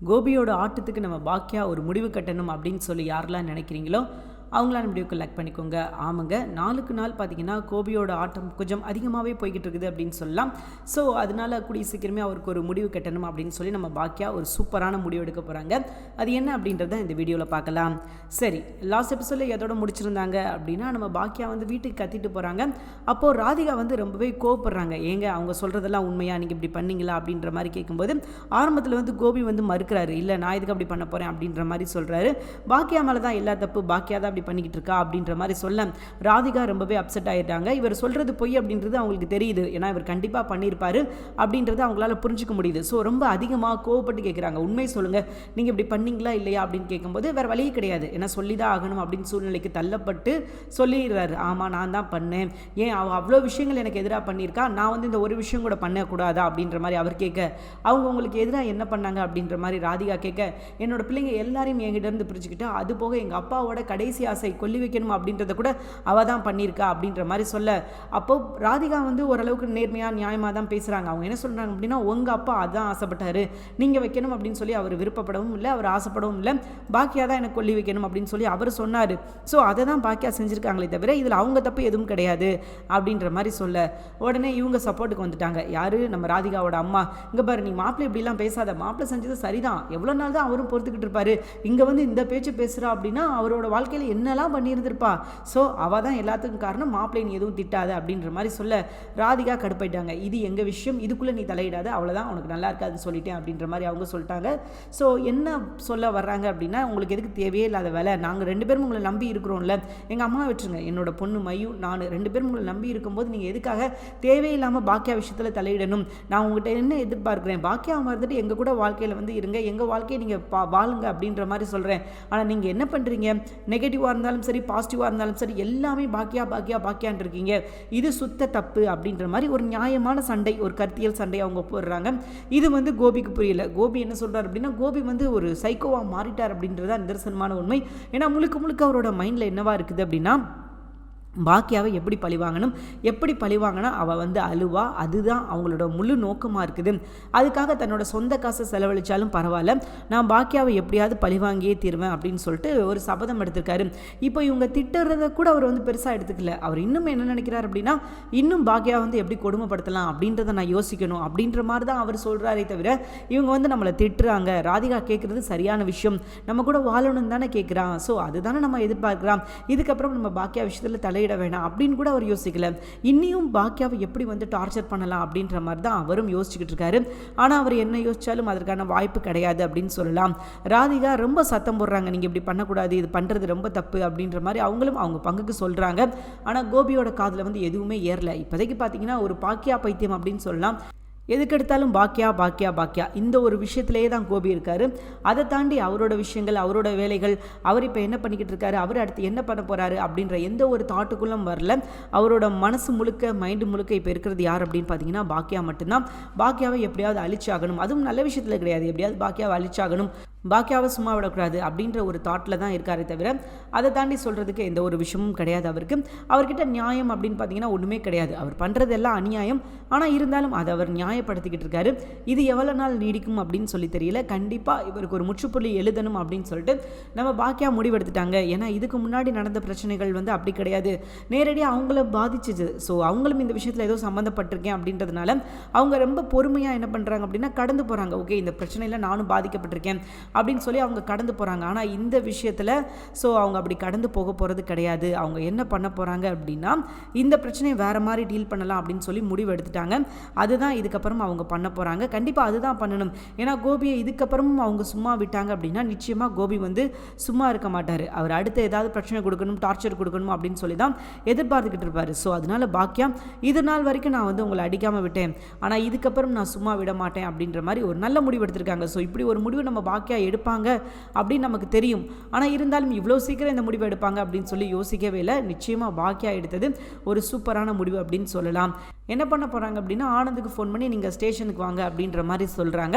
கோபியோட ஆட்டத்துக்கு நம்ம பாக்கியா ஒரு முடிவு கட்டணும் அப்படின்னு சொல்லி யாரெல்லாம் நினைக்கிறீங்களோ அவங்களான வீடியோக்கு கலெக்ட் பண்ணிக்கோங்க. ஆமாங்க நாளுக்கு நாள் பார்த்தீங்கன்னா கோபியோட ஆட்டம் கொஞ்சம் அதிகமாகவே போய்கிட்டு இருக்குது அப்படின்னு சொல்லலாம். ஸோ அதனால கூடிய சீக்கிரமே அவருக்கு ஒரு முடிவு கட்டணும் அப்படின்னு சொல்லி நம்ம பாக்கியா ஒரு சூப்பரான முடிவு எடுக்க போகிறாங்க அது என்ன அப்படின்றத இந்த வீடியோவில் பார்க்கலாம் சரி லாஸ்ட் எபிசோடில் எதோட முடிச்சிருந்தாங்க அப்படின்னா நம்ம பாக்கியா வந்து வீட்டுக்கு கத்திட்டு போகிறாங்க அப்போது ராதிகா வந்து ரொம்பவே கோவப்படுறாங்க. ஏங்க அவங்க சொல்கிறதெல்லாம் உண்மையாக நீங்கள் இப்படி பண்ணீங்களா? அப்படின்ற மாதிரி கேட்கும்போது ஆரம்பத்தில் வந்து கோபி வந்து மறுக்கிறாரு. இல்லை நான் இதுக்கு அப்படி பண்ண போகிறேன் அப்படின்ற மாதிரி சொல்கிறாரு பாக்கியா மேலே தான் எல்லா தப்பு பாக்கியா தான் அப்படி பண்ணிக்கிட்டு இருக்கா அப்படின்ற மாதிரி சொல்ல ராதிகா ரொம்பவே அப்செட் ஆகிட்டாங்க இவர் சொல்கிறது பொய் அப்படின்றது அவங்களுக்கு தெரியுது. ஏன்னா இவர் கண்டிப்பாக பண்ணியிருப்பாரு அப்படின்றது அவங்களால புரிஞ்சுக்க முடியுது. ஸோ ரொம்ப அதிகமாக கோவப்பட்டு கேட்குறாங்க உண்மை சொல்லுங்கள் நீங்கள் இப்படி பண்ணீங்களா இல்லையா அப்படின்னு கேட்கும்போது வேறு வழியே கிடையாது. ஏன்னா சொல்லி தான் ஆகணும் அப்படின்னு சூழ்நிலைக்கு தள்ளப்பட்டு சொல்லிடுறாரு. ஆமாம் நான் தான் பண்ணேன். ஏன் அவ அவ்வளோ விஷயங்கள் எனக்கு எதிராக பண்ணியிருக்கா? நான் வந்து இந்த ஒரு விஷயம் கூட பண்ணக்கூடாதா அப்படின்ற மாதிரி அவர் கேட்க அவங்க உங்களுக்கு எதிராக என்ன பண்ணாங்க அப்படின்ற மாதிரி ராதிகா கேட்க என்னோட பிள்ளைங்க எல்லாரையும் என்கிட்ட இருந்து பிரிச்சுக்கிட்டு அது போக எங்கள் அப்பாவோட கடைசி ஆசை கொல்லி வைக்கணும் அப்படின்றத கூட அவள் தான் பண்ணியிருக்கா அப்படின்ற மாதிரி சொல்ல. அப்போ ராதிகா வந்து ஓரளவுக்கு நேர்மையாக நியாயமாக தான் பேசுகிறாங்க அவங்க என்ன சொல்கிறாங்க அப்படின்னா உங்கள் அப்பா அதான் ஆசைப்பட்டாரு. நீங்கள் வைக்கணும் அப்படின்னு சொல்லி அவர் விருப்பப்படவும் இல்லை அவர் ஆசைப்படவும் இல்லை. பாக்கியா தான் எனக்கு கொல்லி வைக்கணும் அப்படின்னு சொல்லி அவர் சொன்னார். ஸோ அதை தான் பாக்கியா செஞ்சுருக்காங்களே தவிர இதில் அவங்க தப்பு எதுவும் கிடையாது அப்படின்ற மாதிரி சொல்ல. உடனே இவங்க சப்போர்ட்டுக்கு வந்துட்டாங்க. யார்? நம்ம ராதிகாவோட அம்மா. இங்கே பாரு நீ மாப்பிள்ளை இப்படிலாம் பேசாத. மாப்பிள்ளை செஞ்சது சரிதான். எவ்வளோ நாள் தான் அவரும் பொறுத்துக்கிட்டு இருப்பாரு. இங்கே வந்து இந்த பேச்சு பேசுகிறா அப்படின்னா அவரோட வாழ்க்கையில் என்னெல்லாம் பண்ணியிருந்திருப்பா? ஸோ அவள் தான் எல்லாத்துக்கும் காரணம் மாப்பிள்ளை நீ எதுவும் திட்டாது அப்படின்ற மாதிரி சொல்ல ராதிகா கடுப்பாயிட்டாங்க. இது எங்கள் விஷயம்? இதுக்குள்ளே நீ தலையிடாது அவ்வளோதான் உனக்கு நல்லா இருக்காதுன்னு சொல்லிட்டேன் அப்படின்ற மாதிரி அவங்க சொல்லிட்டாங்க. ஸோ என்ன சொல்ல வர்றாங்க அப்படின்னா உங்களுக்கு எதுக்கு தேவையே இல்லாத வேலை? நாங்கள் ரெண்டு பேரும் உங்களை நம்பி இருக்கிறோம்ல. எங்கள் அம்மா விட்டுருங்க. என்னோட பொண்ணு மையும் நான் ரெண்டு பேரும் உங்களை நம்பி இருக்கும்போது நீங்கள் எதுக்காக தேவையில்லாமல் பாக்கியா விஷயத்தில் தலையிடணும்? நான் உங்கள்கிட்ட என்ன எதிர்பார்க்குறேன்? பாக்கியா மறந்துட்டு எங்கள் கூட வாழ்க்கையில் வந்து இருங்க. எங்கள் வாழ்க்கையை நீங்கள் பா வாழுங்க அப்படின்ற மாதிரி சொல்கிறேன் ஆனால் நீங்கள் என்ன பண்ணுறீங்க நெகட்டிவாக இருந்தாலும் சரி பாசிட்டிவாக இருந்தாலும் சரி எல்லாமே பாக்கியா பாக்கியா பாக்கியான் இருக்கீங்க. இது சுத்த தப்பு அப்படின்ற மாதிரி ஒரு நியாயமான சண்டை ஒரு கருத்தியல் சண்டை அவங்க போடுறாங்க. இது வந்து கோபிக்கு புரியல. கோபி என்ன சொல்கிறார் அப்படின்னா கோபி வந்து ஒரு சைக்கோவாக மாறிட்டார் அப்படின்றதான் நிதர்சனமான உண்மை. ஏன்னா முழுக்க முழுக்க அவரோட மைண்டில் என்னவா இருக்குது அப்படின்னா பாக்கியாவை எப்படி பழி வாங்கணும் எப்படி பழி வாங்கினா அவள் வந்து அழுவா அதுதான் அவங்களோட முழு நோக்கமாக இருக்குது. அதுக்காக தன்னோட சொந்த காசை செலவழித்தாலும் பரவாயில்ல. நான் பாக்கியாவை எப்படியாவது பழி வாங்கியே தீருவேன் அப்படின்னு சொல்லிட்டு ஒரு சபதம் எடுத்திருக்காரு. இப்போ இவங்க திட்டுறத கூட அவர் வந்து பெருசாக எடுத்துக்கல. அவர் இன்னும் என்ன நினைக்கிறார் அப்படின்னா இன்னும் பாக்கியா வந்து எப்படி கொடுமைப்படுத்தலாம் அப்படின்றத நான் யோசிக்கணும் அப்படின்ற மாதிரி தான் அவர் சொல்கிறாரே தவிர இவங்க வந்து நம்மளை திட்டுறாங்க. ராதிகா கேட்குறது சரியான விஷயம். நம்ம கூட வாழணும்னு தானே கேட்குறான் ஸோ அதுதானே நம்ம எதிர்பார்க்குறோம். இதுக்கப்புறம் நம்ம பாக்கியா விஷயத்தில் தலை போயிட வேணாம் அப்படின்னு கூட அவர் யோசிக்கல. இன்னியும் பாக்கியாவை எப்படி வந்து டார்ச்சர் பண்ணலாம் அப்படின்ற மாதிரி தான் அவரும் யோசிச்சுக்கிட்டு இருக்காரு. ஆனால் அவர் என்ன யோசிச்சாலும் அதற்கான வாய்ப்பு கிடையாது அப்படின்னு சொல்லலாம். ராதிகா ரொம்ப சத்தம் போடுறாங்க. நீங்கள் இப்படி பண்ணக்கூடாது இது பண்ணுறது ரொம்ப தப்பு அப்படின்ற மாதிரி அவங்களும் அவங்க பங்குக்கு சொல்கிறாங்க ஆனால் கோபியோட காதில் வந்து எதுவுமே ஏறல. இப்போதைக்கு பார்த்தீங்கன்னா ஒரு பாக்கியா பைத்தியம் அப்படின்னு சொல்லலாம். எதுக்கெடுத்தாலும் பாக்கியா பாக்கியா பாக்கியா. இந்த ஒரு விஷயத்திலேயே தான் கோபி இருக்கார். அதை தாண்டி அவரோட விஷயங்கள் அவரோட வேலைகள் அவர் இப்போ என்ன பண்ணிக்கிட்டு இருக்காரு அவர் அடுத்து என்ன பண்ண போகிறாரு அப்படின்ற எந்த ஒரு தாட்டுக்குள்ளும் வரல. அவரோட மனசு முழுக்க மைண்டு முழுக்க இப்போ இருக்கிறது யார் அப்படின்னு பார்த்தீங்கன்னா பாக்கியா மட்டும்தான். பாக்கியாவை எப்படியாவது அழிச்சாகணும். அதுவும் நல்ல விஷயத்தில் கிடையாது. எப்படியாவது பாக்கியாவை அழிச்சாகணும். பாக்கியாவை சும்மா விடக்கூடாது அப்படின்ற ஒரு தாட்டில் தான் இருக்காரே தவிர அதை தாண்டி சொல்கிறதுக்கு எந்த ஒரு விஷயமும் கிடையாது அவருக்கு. அவர்கிட்ட நியாயம் அப்படின்னு பார்த்தீங்கன்னா ஒன்றுமே கிடையாது. அவர் பண்ணுறதெல்லாம் அநியாயம். ஆனால் இருந்தாலும் அதை அவர் நியாயப்படுத்திக்கிட்டு இருக்காரு. இது எவ்வளோ நாள் நீடிக்கும் அப்படின்னு சொல்லி தெரியல. கண்டிப்பாக இவருக்கு ஒரு முற்றுப்புள்ளி எழுதணும் அப்படின்னு சொல்லிட்டு நம்ம பாக்கியா முடிவெடுத்துட்டாங்க. ஏன்னா இதுக்கு முன்னாடி நடந்த பிரச்சனைகள் வந்து அப்படி கிடையாது. நேரடியாக அவங்கள பாதிச்சுது. ஸோ அவங்களும் இந்த விஷயத்தில் ஏதோ சம்மந்தப்பட்டிருக்கேன் அப்படின்றதுனால அவங்க ரொம்ப பொறுமையாக என்ன பண்ணுறாங்க அப்படின்னா கடந்து போகிறாங்க ஓகே இந்த பிரச்சனையில் நானும் பாதிக்கப்பட்டிருக்கேன். அப்படின்னு சொல்லி அவங்க கடந்து போகிறாங்க ஆனால் இந்த விஷயத்தில் ஸோ அவங்க அப்படி கடந்து போக போகிறது கிடையாது. அவங்க என்ன பண்ண போகிறாங்க அப்படின்னா இந்த பிரச்சனையை வேறு மாதிரி டீல் பண்ணலாம் அப்படின்னு சொல்லி முடிவு எடுத்துட்டாங்க. அதுதான் இதுக்கப்புறம் அவங்க பண்ண போகிறாங்க கண்டிப்பாக அதுதான் பண்ணணும். ஏன்னா கோபியை இதுக்கப்புறமும் அவங்க சும்மா விட்டாங்க அப்படின்னா நிச்சயமாக கோபி வந்து சும்மா இருக்க மாட்டார். அவர் அடுத்து ஏதாவது பிரச்சனை கொடுக்கணும் டார்ச்சர் கொடுக்கணும் அப்படின்னு சொல்லி தான் எதிர்பார்த்துக்கிட்டு இருப்பார். ஸோ அதனால் பாக்கியம் இது நாள் வரைக்கும் நான் வந்து உங்களை அடிக்காமல் விட்டேன். ஆனால் இதுக்கப்புறம் நான் சும்மா விட மாட்டேன் அப்படின்ற மாதிரி ஒரு நல்ல முடிவு எடுத்திருக்காங்க. ஸோ இப்படி ஒரு முடிவு நம்ம பாக்கியா பாக்கியா எடுப்பாங்க அப்படின்னு நமக்கு தெரியும். ஆனால் இருந்தாலும் இவ்வளோ சீக்கிரம் இந்த முடிவை எடுப்பாங்க அப்படின்னு சொல்லி யோசிக்கவே இல்லை. நிச்சயமாக பாக்கியா எடுத்தது ஒரு சூப்பரான முடிவு அப்படின்னு சொல்லலாம். என்ன பண்ண போகிறாங்க அப்படின்னா ஆனந்துக்கு ஃபோன் பண்ணி நீங்கள் ஸ்டேஷனுக்கு வாங்க அப்படின்ற மாதிரி சொல்கிறாங்க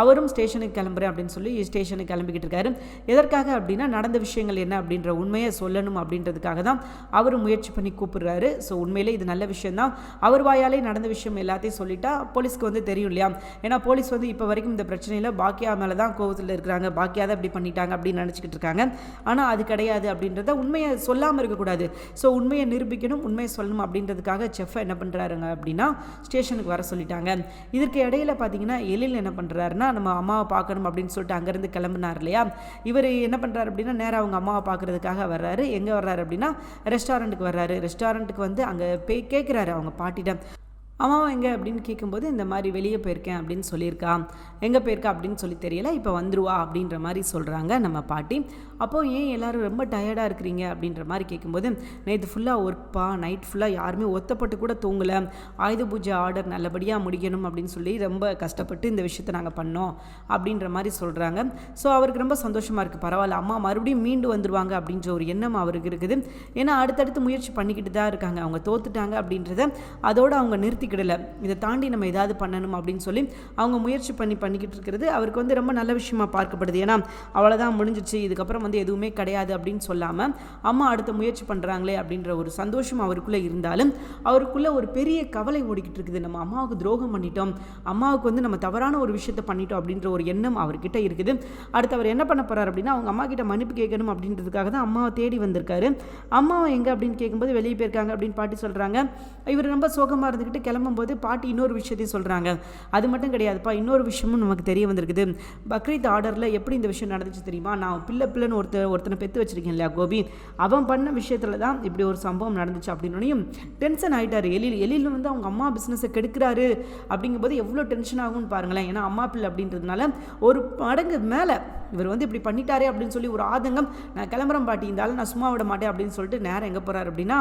அவரும் ஸ்டேஷனுக்கு கிளம்புறேன் அப்படின்னு சொல்லி ஸ்டேஷனுக்கு கிளம்பிக்கிட்டு இருக்காரு. எதற்காக அப்படின்னா நடந்த விஷயங்கள் என்ன? அப்படின்ற உண்மையை சொல்லணும் அப்படின்றதுக்காக தான் அவர் முயற்சி பண்ணி கூப்பிடுறாரு. ஸோ உண்மையிலே இது நல்ல விஷயம்தான். அவர் வாயாலே நடந்த விஷயம் எல்லாத்தையும் சொல்லிட்டா போலீஸ்க்கு வந்து தெரியும் இல்லையா? ஏன்னா போலீஸ் வந்து இப்போ வரைக்கும் இந்த பிரச்சனையில் பாக்கியா மேலே தான் கோவத்தில் இருக்கிறாங்க பாக்கியாவது அப்படி பண்ணிட்டாங்க அப்படின்னு நினச்சிக்கிட்டு இருக்காங்க. ஆனால் அது கிடையாது அப்படின்றத உண்மையை சொல்லாமல் இருக்கக்கூடாது. ஸோ உண்மையை நிரூபிக்கணும் உண்மையை சொல்லணும் அப்படின்றதுக்காக செஃப் என்ன பண்ணுறாருங்க அப்படின்னா ஸ்டேஷனுக்கு வர சொல்லிட்டாங்க. இதற்கு இடையில பார்த்தீங்கன்னா எழில் என்ன பண்ணுறாருன்னா நம்ம அம்மாவை பார்க்கணும் அப்படின்னு சொல்லிட்டு அங்கேருந்து கிளம்புனார் இல்லையா? இவர் என்ன பண்ணுறாரு அப்படின்னா நேராக அவங்க அம்மாவை பார்க்குறதுக்காக வர்றாரு. எங்கே வர்றாரு அப்படின்னா ரெஸ்டாரண்ட்டுக்கு வர்றாரு. ரெஸ்டாரண்ட்டுக்கு வந்து அங்கே போய் கேட்குறாரு அவங்க பாட்டிட்ட அம்மாவை எங்கே? அப்படின்னு கேட்கும்போது இந்த மாதிரி வெளியே போயிருக்கேன் அப்படின்னு சொல்லியிருக்கா. எங்கே போயிருக்கா அப்படின்னு சொல்லி தெரியல. இப்போ வந்துருவா அப்படின்ற மாதிரி சொல்கிறாங்க நம்ம பாட்டி. அப்போது ஏன் எல்லோரும் ரொம்ப டயர்டாக இருக்கிறீங்க? அப்படின்ற மாதிரி கேட்கும்போது நேற்று ஃபுல்லாக ஒர்க்பா நைட் ஃபுல்லாக யாருமே ஒத்தப்பட்டு கூட தூங்கலை. ஆயுத பூஜை ஆர்டர் நல்லபடியாக முடிக்கணும் அப்படின்னு சொல்லி ரொம்ப கஷ்டப்பட்டு இந்த விஷயத்தை நாங்கள் பண்ணோம் அப்படின்ற மாதிரி சொல்கிறாங்க ஸோ அவருக்கு ரொம்ப சந்தோஷமாக இருக்குது பரவாயில்ல. அம்மா மறுபடியும் மீண்டு வந்துருவாங்க அப்படின்ற ஒரு எண்ணம் அவருக்கு இருக்குது. ஏன்னா அடுத்தடுத்து முயற்சி பண்ணிக்கிட்டு தான் இருக்காங்க. அவங்க தோத்துட்டாங்க அப்படின்றத அதோடு அவங்க நிறுத்தி நிறுத்திக்கிடலை இதை தாண்டி நம்ம ஏதாவது பண்ணணும் அப்படின்னு சொல்லி அவங்க முயற்சி பண்ணி பண்ணிக்கிட்டு இருக்கிறது அவருக்கு வந்து ரொம்ப நல்ல விஷயமா பார்க்கப்படுது. ஏன்னா அவ்வளோதான் முடிஞ்சிச்சு இதுக்கப்புறம் வந்து எதுவுமே கிடையாது அப்படின்னு சொல்லாமல் அம்மா அடுத்த முயற்சி பண்ணுறாங்களே அப்படின்ற ஒரு சந்தோஷம் அவருக்குள்ளே இருந்தாலும் அவருக்குள்ளே ஒரு பெரிய கவலை ஓடிக்கிட்டு இருக்குது. நம்ம அம்மாவுக்கு துரோகம் பண்ணிட்டோம். அம்மாவுக்கு வந்து நம்ம தவறான ஒரு விஷயத்தை பண்ணிட்டோம் அப்படின்ற ஒரு எண்ணம் அவர்கிட்ட இருக்குது. அடுத்து அவர் என்ன பண்ண போகிறார் அப்படின்னா அவங்க அம்மா கிட்ட மன்னிப்பு கேட்கணும் அப்படின்றதுக்காக தான் அம்மாவை தேடி வந்திருக்காரு. அம்மாவை எங்கே அப்படின்னு கேட்கும்போது வெளியே போயிருக்காங்க அப்படின்னு பாட்டி சொல்கிறாங்க இவர் ரொம்ப சோகமாக இருந்துக்கிட்டு கிளம்பும்போது பாட்டி இன்னொரு விஷயத்தையும் சொல்கிறாங்க அது மட்டும் கிடையாதுப்பா இன்னொரு விஷயமும் நமக்கு தெரிய வந்திருக்குது. பக்ரீத் ஆர்டரில் எப்படி இந்த விஷயம் நடந்துச்சு தெரியுமா? நான் பிள்ளை பிள்ளைன்னு ஒருத்த ஒருத்தனை பெற்று வச்சிருக்கேன் இல்லையா கோபி? அவன் பண்ண விஷயத்தில் தான் இப்படி ஒரு சம்பவம் நடந்துச்சு அப்படின்னோடையும் டென்ஷன் ஆகிட்டார் எழில் எழில் வந்து அவங்க அம்மா பிஸ்னஸை கெடுக்கிறாரு அப்படிங்கும்போது எவ்வளோ டென்ஷன் ஆகும்னு பாருங்களேன். ஏன்னா அம்மா பிள்ளை அப்படின்றதுனால ஒரு மடங்கு மேலே இவர் வந்து இப்படி பண்ணிட்டாரே அப்படின்னு சொல்லி ஒரு ஆதங்கம் நான் கிளம்புறம் பாட்டி இருந்தாலும் நான் சும்மா விட மாட்டேன் அப்படின்னு சொல்லிட்டு நேரம் எங்கே போகிறார் அப்படின்னா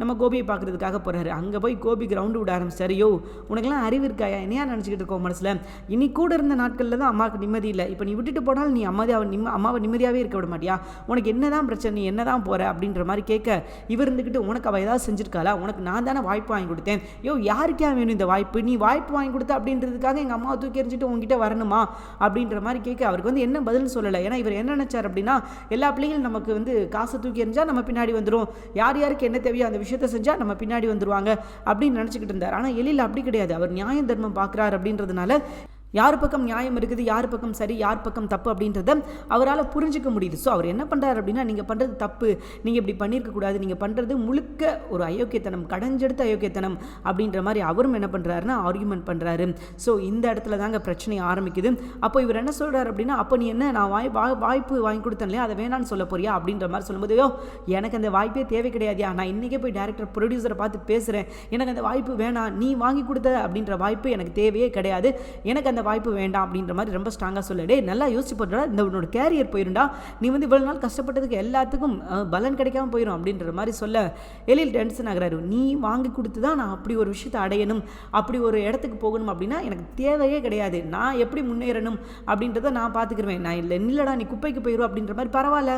நம்ம கோபியை பார்க்குறதுக்காக போகிறாரு அங்கே போய் கோபி கிரவுண்டு விட ஆரம்பிச்சார். யோ உனக்கெல்லாம் அறிவு இருக்காயா? என்னையா நினச்சிக்கிட்டு இருக்கோம் மனசில்? இனி கூட இருந்த நாட்களில் தான் அம்மாவுக்கு நிம்மதி இல்லை. இப்போ நீ விட்டுட்டு போனாலும் நீ அம்மா நிம்ம அம்மாவை நிம்மதியாகவே இருக்க விட மாட்டியா? உனக்கு என்ன தான் பிரச்சனை நீ என்ன தான் போகிற அப்படின்ற மாதிரி கேட்க இவர் இருந்துக்கிட்டு உனக்கு அவள் ஏதாவது செஞ்சிருக்காளா? உனக்கு நான் தானே வாய்ப்பு வாங்கி கொடுத்தேன். யோ யாருக்கே வேணும் இந்த வாய்ப்பு? நீ வாய்ப்பு வாங்கி கொடுத்த அப்படின்றதுக்காக எங்கள் அம்மாவை தூக்கி எறிஞ்சிட்டு உங்ககிட்ட வரணுமா? அப்படின்ற மாதிரி கேட்க அவருக்கு வந்து என்ன பதில் சொல்லலை. ஏன்னா இவர் என்ன நினச்சார் அப்படின்னா எல்லா பிள்ளைகளும் நமக்கு வந்து காசை தூக்கி எறிஞ்சால் நம்ம பின்னாடி வந்துடும் யார் யாருக்கு என்ன தேவையோ அந்த விஷயத்த செஞ்சால் நம்ம பின்னாடி வந்துருவாங்க அப்படின்னு நினச்சிக்கிட்டு இருந்தார். ஆனால் எழில் அப்படி கிடையாது. அவர் நியாய தர்மம் பார்க்குறாரு அப்படின்றதுனால யார் பக்கம் நியாயம் இருக்குது யார் பக்கம் சரி யார் பக்கம் தப்பு அப்படின்றத அவரால் புரிஞ்சிக்க முடியுது. ஸோ அவர் என்ன பண்ணுறாரு அப்படின்னா நீங்கள் பண்ணுறது தப்பு நீங்கள் இப்படி பண்ணியிருக்கக்கூடாது நீங்கள் பண்ணுறது முழுக்க ஒரு அயோக்கியத்தனம் கடைஞ்செடுத்த அயோக்கியத்தனம் அப்படின்ற மாதிரி அவரும் என்ன பண்ணுறாருன்னா ஆர்குமெண்ட் பண்ணுறாரு ஸோ இந்த இடத்துல தாங்க பிரச்சனை ஆரம்பிக்குது. அப்போ இவர் என்ன சொல்கிறார் அப்படின்னா அப்போ நீ என்ன நான் வாய் வாய்ப்பு வாங்கி கொடுத்தேன் இல்லையா? அதை வேணான்னு சொல்ல போறியா? அப்படின்ற மாதிரி சொல்லும்போது யோ எனக்கு அந்த வாய்ப்பே தேவை கிடையாதியா. நான் இன்றைக்கே போய் டேரக்டர் ப்ரொடியூசரை பார்த்து பேசுகிறேன் எனக்கு அந்த வாய்ப்பு வேணாம். நீ வாங்கி கொடுத்த அப்படின்ற வாய்ப்பு எனக்கு தேவையே கிடையாது. எனக்கு அந்த வாய்ப்பு வேண்டாம் அப்படின்ற மாதிரி ரொம்ப ஸ்ட்ராங்காக சொல்லடே நல்லா யோசிச்சு போட்டா இந்த உன்னோட கேரியர் போயிருண்டா நீ வந்து இவ்வளோ நாள் கஷ்டப்பட்டதுக்கு எல்லாத்துக்கும் பலன் கிடைக்காம போயிடும் அப்படின்ற மாதிரி சொல்ல. எழில் டென்ஷன் ஆகிறாரு. நீ வாங்கி கொடுத்து தான் நான் அப்படி ஒரு விஷயத்தை அடையணும். அப்படி ஒரு இடத்துக்கு போகணும் அப்படின்னா எனக்கு தேவையே கிடையாது. நான் எப்படி முன்னேறணும் அப்படின்றத நான் பார்த்துக்கிருவேன் நான் இல்லை இல்லைடா நீ குப்பைக்கு போயிடும் அப்படின்ற மாதிரி பரவாயில்ல.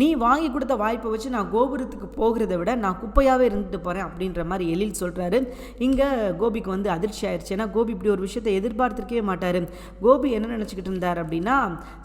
நீ வாங்கி கொடுத்த வாய்ப்பை வச்சு நான் கோபுரத்துக்கு போகிறத விட நான் குப்பையாகவே இருந்துட்டு போகிறேன் அப்படின்ற மாதிரி எழில் சொல்கிறாரு இங்கே கோபிக்கு வந்து அதிர்ச்சி ஆயிடுச்சு ஏன்னா கோபி இப்படி ஒரு விஷயத்தை எதிர்பார்த்துருக்கவே மாட்டார். கோபி என்ன நினச்சிக்கிட்டு இருந்தார் அப்படின்னா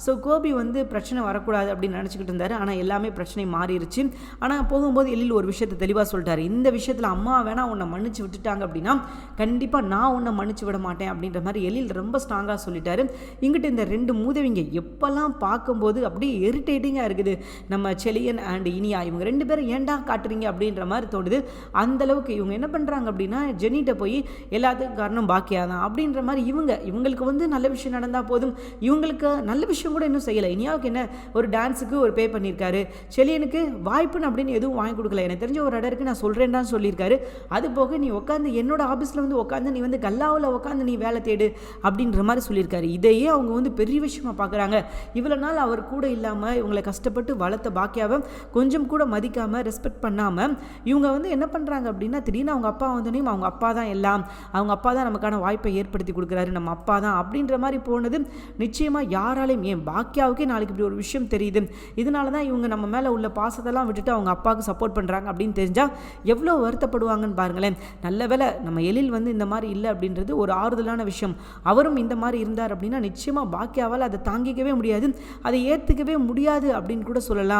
ஸோ கோபி வந்து பிரச்சனை வரக்கூடாது அப்படின்னு நினச்சிக்கிட்டு இருந்தார். ஆனால் எல்லாமே பிரச்சனை மாறிடுச்சு ஆனால் போகும்போது எழில் ஒரு விஷயத்தை தெளிவாக சொல்லிட்டார். இந்த விஷயத்தில் அம்மா வேணால் உன்னை மன்னிச்சு விட்டுட்டாங்க அப்படின்னா கண்டிப்பாக நான் உன்னை மன்னிச்சு விட மாட்டேன் அப்படின்ற மாதிரி எழில் ரொம்ப ஸ்ட்ராங்காக சொல்லிட்டாரு. இங்கிட்ட இந்த ரெண்டு மூதவிங்க எப்போல்லாம் பார்க்கும்போது அப்படியே இரிட்டேட்டிங்காக இருக்குது. நம்ம செலியன் அண்ட் இனியா இவங்க ரெண்டு பேரும் ஏன்டா காட்டுறீங்க அப்படின்ற மாதிரி தோணுது. அந்தளவுக்கு இவங்க என்ன பண்ணுறாங்க அப்படின்னா ஜெனிட்ட போய் எல்லாத்துக்கும் காரணம் பாக்கியா தான் அப்படின்ற மாதிரி இவங்க இவங்களுக்கு வந்து நல்ல விஷயம் நடந்தால் போதும். இவங்களுக்கு நல்ல விஷயம் கூட இன்னும் செய்யலை. இனியாவுக்கு என்ன ஒரு டான்ஸுக்கு ஒரு பே பண்ணியிருக்காரு. செலியனுக்கு வாய்ப்புன்னு அப்படின்னு எதுவும் வாங்கி கொடுக்கல. எனக்கு தெரிஞ்ச ஒரு இடருக்கு நான் சொல்கிறேன்டான்னு சொல்லியிருக்காரு. அது போக நீ உட்காந்து என்னோட ஆஃபீஸில் வந்து உட்காந்து நீ வந்து கல்லாவில் உட்காந்து நீ வேலை தேடு அப்படின்ற மாதிரி சொல்லியிருக்காரு. இதையே அவங்க வந்து பெரிய விஷயமா பார்க்குறாங்க இவ்வளோ நாள் அவர் கூட இல்லாமல் இவங்களை கஷ்டப்பட்டு வளர்த்து பார்த்த பாக்கியாவை கொஞ்சம் கூட மதிக்காமல் ரெஸ்பெக்ட் பண்ணாமல் இவங்க வந்து என்ன பண்ணுறாங்க அப்படின்னா திடீர்னு அவங்க அப்பா வந்தோடனே அவங்க அப்பா தான் எல்லாம் அவங்க அப்பா தான் நமக்கான வாய்ப்பை ஏற்படுத்தி கொடுக்குறாரு நம்ம அப்பா தான் அப்படின்ற மாதிரி போனது நிச்சயமாக யாராலையும் ஏன் பாக்கியாவுக்கே நாளைக்கு இப்படி ஒரு விஷயம் தெரியுது. இதனால தான் இவங்க நம்ம மேலே உள்ள பாசத்தெல்லாம் விட்டுட்டு அவங்க அப்பாவுக்கு சப்போர்ட் பண்ணுறாங்க அப்படின்னு தெரிஞ்சால் எவ்வளோ வருத்தப்படுவாங்கன்னு பாருங்களேன். நல்ல வேலை நம்ம எழில் வந்து இந்த மாதிரி இல்லை அப்படின்றது ஒரு ஆறுதலான விஷயம். அவரும் இந்த மாதிரி இருந்தார் அப்படின்னா நிச்சயமாக பாக்கியாவால் அதை தாங்கிக்கவே முடியாது. அதை ஏற்றுக்கவே முடியாது அப்படின்னு கூட சொல்லலாம்.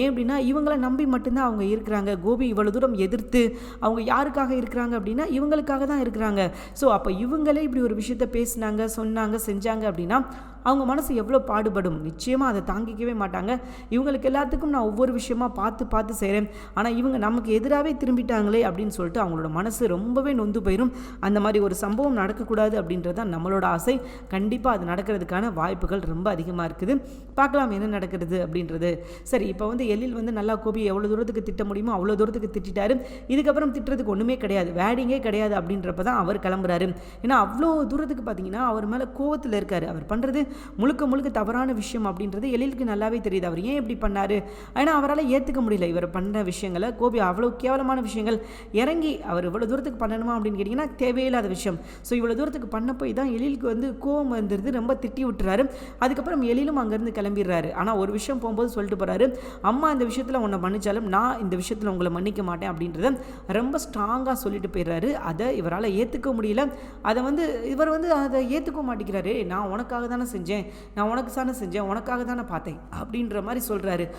ஏன் அப்படின்னா இவங்களை நம்பி மட்டும்தான் அவங்க இருக்கிறாங்க. கோபி இவ்வளோ தூரம் எதிர்த்து அவங்க யாருக்காக இருக்கிறாங்க அப்படின்னா இவங்களுக்காக தான் இருக்கிறாங்க. ஸோ அப்போ இவங்களே இப்படி ஒரு விஷயத்த பேசினாங்க சொன்னாங்க செஞ்சாங்க அப்படின்னா அவங்க மனசு எவ்வளோ பாடுபடும்? நிச்சயமாக அதை தாங்கிக்கவே மாட்டாங்க. இவங்களுக்கு எல்லாத்துக்கும் நான் ஒவ்வொரு விஷயமா பார்த்து பார்த்து செய்கிறேன் ஆனால் இவங்க நமக்கு எதிராகவே திரும்பிட்டாங்களே அப்படின்னு சொல்லிட்டு அவங்களோட மனசு ரொம்பவே நொந்து போயிடும் அந்த மாதிரி ஒரு சம்பவம் நடக்கக்கூடாது அப்படின்றது தான் நம்மளோட ஆசை. கண்டிப்பாக அது நடக்கிறதுக்கான வாய்ப்புகள் ரொம்ப அதிகமாக இருக்குது. பார்க்கலாம் என்ன நடக்கிறது அப்படின்றது. சரி இப்போ வந்து எல்லில் வந்து நல்லா கோபி எவ்வளோ தூரத்துக்கு திட்ட முடியுமோ அவ்வளோ தூரத்துக்கு திட்டாரு இதுக்கப்புறம் திட்டுறதுக்கு ஒன்றுமே கிடையாது. வேடிங்கே கிடையாது அப்படின்றப்ப தான் அவர் கிளம்புறாரு. ஏன்னா அவ்வளோ தூரத்துக்கு பார்த்தீங்கன்னா அவர் மேலே கோவத்தில் இருக்கார். அவர் பண்ணுறது முழுக்க முழுக்க தவறான விஷயம் அப்படின்றது எழிலுக்கு நல்லாவே தெரியுது. அவர் ஏன் இப்படி பண்ணார்? ஏன்னா அவரால் ஏற்றுக்க முடியல இவர் பண்ண விஷயங்களை. கோபி அவ்வளோ கேவலமான விஷயங்கள். இறங்கி அவர் இவ்வளோ தூரத்துக்கு பண்ணணுமா அப்படின்னு கேட்டிங்கன்னா தேவையில்லாத விஷயம். ஸோ இவ்வளோ தூரத்துக்கு பண்ண போய் தான் எழிலுக்கு வந்து கோவம் வந்துருது. ரொம்ப திட்டி விட்டுறாரு. அதுக்கப்புறம் எழிலும் அங்கேருந்து கிளம்பிடுறாரு. ஆனால் ஒரு விஷயம் போகும்போது சொல்லிட்டு போகிறாரு அம்மா இந்த விஷயத்தில் உன்னை மன்னிச்சாலும் நான் இந்த விஷயத்தில் உங்களை மன்னிக்க மாட்டேன் அப்படின்றத ரொம்ப ஸ்ட்ராங்காக சொல்லிட்டு போயிடுறாரு. அதை இவரால் ஏற்றுக்க முடியல. அதை வந்து இவர் வந்து அதை ஏற்றுக்க மாட்டேங்கிறாரு. நான் உனக்காக தானே செஞ்சேன் செஞ்சேன். நான் உனக்கு தானே செஞ்சேன். உனக்காக தானே பார்த்தேன். அப்படின்ற மாதிரி சொல்கிறாரு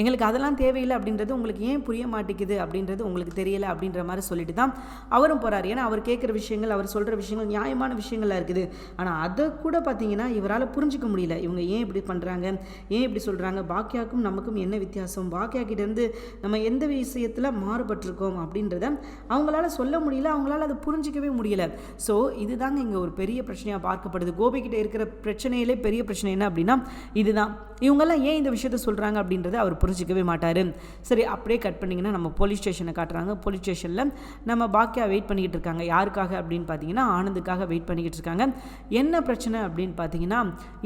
எங்களுக்கு அதெல்லாம் தேவையில்லை அப்படின்றது உங்களுக்கு ஏன் புரிய மாட்டேங்குது அப்படின்றது உங்களுக்கு தெரியலை அப்படின்ற மாதிரி சொல்லிட்டு தான் அவரும் போகிறார் ஏன்னா அவர் கேட்குற விஷயங்கள் அவர் சொல்கிற விஷயங்கள் நியாயமான விஷயங்களாக இருக்குது. ஆனால் அதை கூட பார்த்தீங்கன்னா இவரால் புரிஞ்சிக்க முடியல. இவங்க ஏன் இப்படி பண்ணுறாங்க ஏன் இப்படி சொல்கிறாங்க பாக்கியாக்கும் நமக்கும் என்ன வித்தியாசம்? பாக்கியா கிட்டேருந்து நம்ம எந்த விஷயத்தில் மாறுபட்டிருக்கோம் அப்படின்றத அவங்களால சொல்ல முடியல. அவங்களால அதை புரிஞ்சிக்கவே முடியல. ஸோ இதுதாங்க இங்கே ஒரு பெரிய பிரச்சனையாக பார்க்கப்படுது. கோபிக்கிட்ட இருக்கிற பிரச்சனையிலே பெரிய பிரச்சனை என்ன அப்படின்னா இதுதான். இவங்கெல்லாம் ஏன் இந்த விஷயத்த சொல்கிறாங்க அப்படின்றத அவர் புரிஞ்சிக்கவே மாட்டார். சரி அப்படியே கட் பண்ணிங்கன்னா நம்ம போலீஸ் ஸ்டேஷனை காட்டுறாங்க. போலீஸ் ஸ்டேஷனில் நம்ம பாக்கியா வெயிட் பண்ணிக்கிட்டு இருக்காங்க. யாருக்காக அப்படின்னு பார்த்தீங்கன்னா ஆனந்துக்காக வெயிட் பண்ணிக்கிட்டு இருக்காங்க. என்ன பிரச்சனை அப்படின்னு பார்த்தீங்கன்னா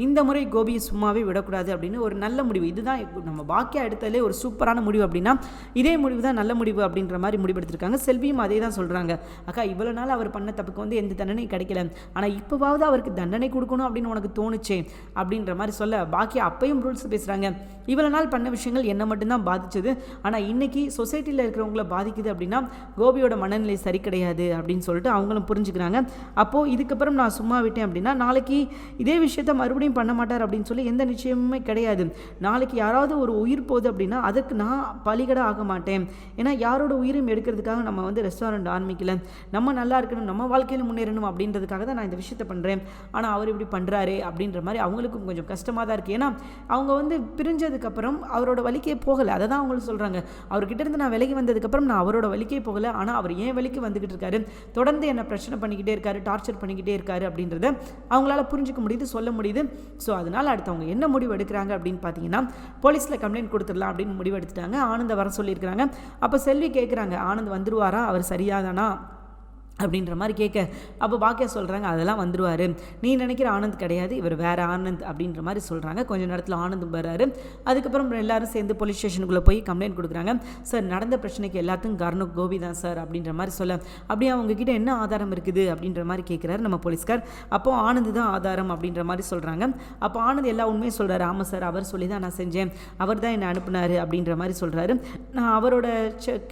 இந்த முறை கோபியை சும்மாவே விடக்கூடாது அப்படின்னு ஒரு நல்ல முடிவு. இதுதான் நம்ம பாக்கியா எடுத்ததுலே ஒரு சூப்பரான முடிவு அப்படின்னா இதே முடிவு தான் நல்ல முடிவு அப்படின்ற மாதிரி முடிவெடுத்திருக்காங்க. செல்வியும் அதே தான் சொல்கிறாங்க அக்கா இவ்வளோ நாள் அவர் பண்ண தப்புக்கு வந்து எந்த தண்டனையும் கிடைக்கல. ஆனால் இப்போவாவது அவருக்கு தண்டனை கொடுக்கணும் அப்படின்னு உனக்கு தோணுச்சே அப்படின்ற மாதிரி சொல்ல பாக்கியா அப்பையும் ரூல்ஸ் பேசுகிறாங்க இவ்வளோ நாள் பண்ண விஷயங்கள் என்னை மட்டும்தான் பாதிச்சது. ஆனால் இன்னைக்கு சொசைட்டியில் இருக்கிறவங்கள பாதிக்குது அப்படின்னா கோபியோட மனநிலை சரி கிடையாது அப்படின்னு சொல்லிட்டு அவங்களும் புரிஞ்சுக்கிறாங்க. அப்போது இதுக்கப்புறம் நான் சும்மா விட்டேன் அப்படின்னா நாளைக்கு இதே விஷயத்த மறுபடியும் பண்ண மாட்டார் அப்படின்னு சொல்லி எந்த நிச்சயமுமே கிடையாது. நாளைக்கு யாராவது ஒரு உயிர் போகுது அப்படின்னா அதுக்கு நான் பலிகட ஆக மாட்டேன். ஏன்னா யாரோட உயிரும் எடுக்கிறதுக்காக நம்ம வந்து ரெஸ்டாரண்ட் ஆரம்பிக்கல. நம்ம நல்லா இருக்கணும் நம்ம வாழ்க்கையில் முன்னேறணும் அப்படின்றதுக்காக தான் நான் இந்த விஷயத்த பண்ணுறேன் ஆனால் அவர் இப்படி பண்ணுறாரு அப்படின்ற மாதிரி அவங்களுக்கும் கொஞ்சம் கஷ்டமாக தான் இருக்குது ஏன்னா அவங்க வந்து பிரிஞ்சதுக்கப்புறம் அவரோட வழிக்கே போகலை. அதை தான் அவங்களும் சொல்கிறாங்க அவர்கிட்ட இருந்து நான் விலகி வந்ததுக்கப்புறம் நான் அவரோட வழிக்கே போகலை. ஆனால் அவர் ஏன் வழிக்கு வந்துக்கிட்டு இருக்காரு? தொடர்ந்து என்னை பிரச்சனை பண்ணிக்கிட்டே இருக்காரு டார்ச்சர் பண்ணிக்கிட்டே இருக்காரு அப்படின்றத அவங்களால புரிஞ்சுக்க முடியுது சொல்ல முடியுது. ஸோ அதனால் அடுத்தவங்க என்ன முடிவு எடுக்கிறாங்க அப்படின்னு பார்த்தீங்கன்னா போலீஸில் கம்ப்ளைண்ட் கொடுத்துடலாம் அப்படின்னு முடிவு எடுத்துட்டாங்க. ஆனந்த வர சொல்லியிருக்கிறாங்க. அப்போ செல்வி கேட்குறாங்க ஆனந்த் வந்துருவாரா? அவர் சரியாதானா? அப்படின்ற மாதிரி கேட்க அப்போ பாக்கியா சொல்கிறாங்க அதெல்லாம் வந்துடுவார் நீ நினைக்கிற ஆனந்த் கிடையாது இவர் வேறு ஆனந்த் அப்படின்ற மாதிரி சொல்கிறாங்க கொஞ்ச நேரத்தில் ஆனந்த் வர்றாரு. அதுக்கப்புறம் எல்லாரும் சேர்ந்து போலீஸ் ஸ்டேஷனுக்குள்ளே போய் கம்ப்ளைண்ட் கொடுக்குறாங்க. சார் நடந்த பிரச்சனைக்கு எல்லாத்துக்கும் காரணம் கோபி தான் சார் அப்படின்ற மாதிரி சொல்ல அப்படியே அவங்கக்கிட்ட என்ன ஆதாரம் இருக்குது? அப்படின்ற மாதிரி கேட்குறாரு நம்ம போலீஸ்கார். அப்போ ஆனந்த் தான் ஆதாரம் அப்படின்ற மாதிரி சொல்கிறாங்க அப்போ ஆனந்த் எல்லா உண்மையும் சொல்கிறாரு ஆமாம் சார் அவர் சொல்லி தான் நான் செஞ்சேன். அவர் தான் என்னை அனுப்புனார் அப்படின்ற மாதிரி சொல்கிறாரு நான் அவரோட